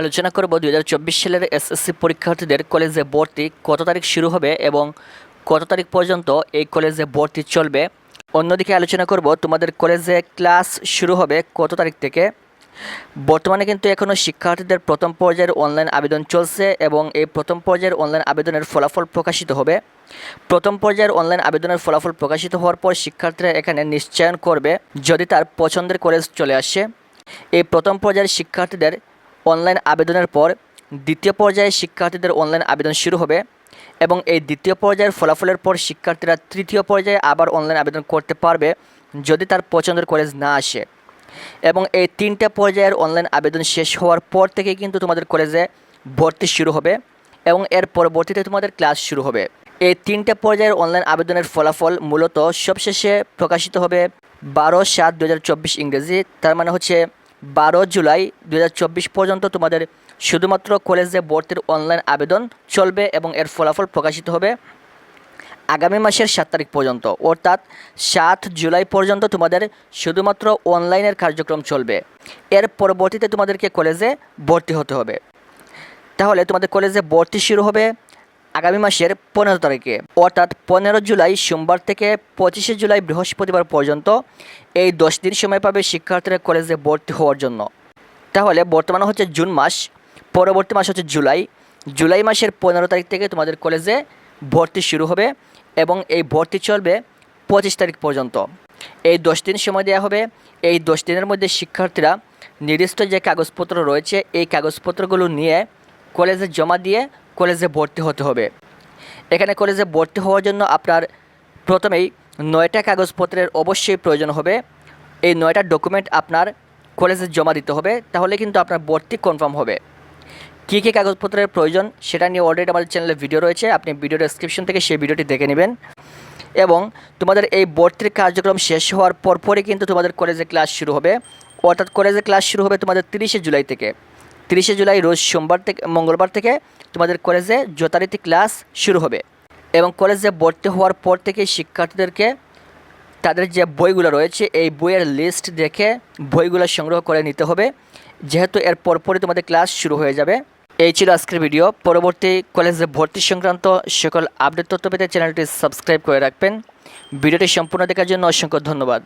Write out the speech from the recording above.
আলোচনা করব দু হাজার চব্বিশ সালের এসএসসি পরীক্ষার্থীদের কলেজে ভর্তি কত তারিখ শুরু হবে এবং কত তারিখ পর্যন্ত এই কলেজে ভর্তি চলবে। অন্যদিকে আলোচনা করব তোমাদের কলেজে ক্লাস শুরু হবে কত তারিখ থেকে। বর্তমানে কিন্তু এখনও শিক্ষার্থীদের প্রথম পর্যায়ের অনলাইন আবেদন চলছে এবং এই প্রথম পর্যায়ের অনলাইন আবেদনের ফলাফল প্রকাশিত হবে। প্রথম পর্যায়ের অনলাইন আবেদনের ফলাফল প্রকাশিত হওয়ার পর শিক্ষার্থীরা এখানে নিশ্চয়ন করবে যদি তার পছন্দের কলেজ চলে আসে। এই প্রথম পর্যায়ের শিক্ষার্থীদের অনলাইন আবেদনের পর দ্বিতীয় পর্যায়ে শিক্ষার্থীদের অনলাইন আবেদন শুরু হবে এবং এই দ্বিতীয় পর্যায়ের ফলাফলের পর শিক্ষার্থীরা তৃতীয় পর্যায়ে আবার অনলাইন আবেদন করতে পারবে যদি তার পছন্দের কলেজ না আসে। এবং এই তিনটে পর্যায়ের অনলাইন আবেদন শেষ হওয়ার পর থেকে কিন্তু তোমাদের কলেজে ভর্তি শুরু হবে এবং এর পরবর্তীতে তোমাদের ক্লাস শুরু হবে। এই তিনটে পর্যায়ের অনলাইন আবেদনের ফলাফল মূলত সবশেষে প্রকাশিত হবে বারো সাত দু ইংরেজি, তার মানে হচ্ছে বারো জুলাই দু হাজার চব্বিশ পর্যন্ত তোমাদের শুধুমাত্র কলেজে ভর্তির অনলাইন আবেদন চলবে এবং এর ফলাফল প্রকাশিত হবে আগামী মাসের সাত তারিখ পর্যন্ত। অর্থাৎ সাত জুলাই পর্যন্ত তোমাদের শুধুমাত্র অনলাইনের কার্যক্রম চলবে। এর পরবর্তীতে তোমাদেরকে কলেজে ভর্তি হতে হবে। তাহলে তোমাদের কলেজে ভর্তি শুরু হবে আগামী মাসের পনেরো তারিখে, অর্থাৎ পনেরো জুলাই সোমবার থেকে পঁচিশে জুলাই বৃহস্পতিবার পর্যন্ত এই দশ দিন সময় পাবে শিক্ষার্থীরা কলেজে ভর্তি হওয়ার জন্য। তাহলে বর্তমানে হচ্ছে জুন মাস, পরবর্তী মাস হচ্ছে জুলাই। জুলাই মাসের পনেরো তারিখ থেকে তোমাদের কলেজে ভর্তি শুরু হবে এবং এই ভর্তি চলবে পঁচিশ তারিখ পর্যন্ত। এই দশ দিন সময় দেওয়া হবে। এই দশ দিনের মধ্যে শিক্ষার্থীরা নির্দিষ্ট যে কাগজপত্র রয়েছে, এই কাগজপত্রগুলো নিয়ে কলেজে জমা দিয়ে কলেজে ভর্তি হতে হবে। এখানে কলেজে ভর্তি হওয়ার জন্য আপনার প্রথমেই নয়টা কাগজপত্রের অবশ্যই প্রয়োজন হবে। এই নয়টা ডকুমেন্ট আপনার কলেজে জমা দিতে হবে, তাহলে কিন্তু আপনার ভর্তি কনফার্ম হবে। কী কী কাগজপত্রের প্রয়োজন সেটা নিয়ে অলরেডি আমাদের চ্যানেলে ভিডিও রয়েছে, আপনি ভিডিও ডেসক্রিপশন থেকে সেই ভিডিওটি দেখে নেবেন। এবং তোমাদের এই ভর্তির কার্যক্রম শেষ হওয়ার পরপরই কিন্তু তোমাদের কলেজে ক্লাস শুরু হবে। অর্থাৎ কলেজে ক্লাস শুরু হবে তোমাদের তিরিশে জুলাই থেকে। তিরিশে জুলাই রোজ সোমবার থেকে, মঙ্গলবার থেকে তোমাদের কলেজে যথারীতি ক্লাস শুরু হবে এবং কলেজে ভর্তি হওয়ার পর থেকে শিক্ষার্থীদেরকে তাদের যে বইগুলো রয়েছে, এই বইয়ের লিস্ট দেখে বইগুলো সংগ্রহ করে নিতে হবে। যেহেতু এর পরপরই তোমাদের ক্লাস শুরু হয়ে যাবে। এই ছিল আজকের ভিডিও পরবর্তী কলেজে ভর্তি সংক্রান্ত সকল আপডেট তথ্য পেতে চ্যানেলটি সাবস্ক্রাইব করে রাখবেন। ভিডিওটি সম্পূর্ণ দেখার জন্য অসংখ্য ধন্যবাদ।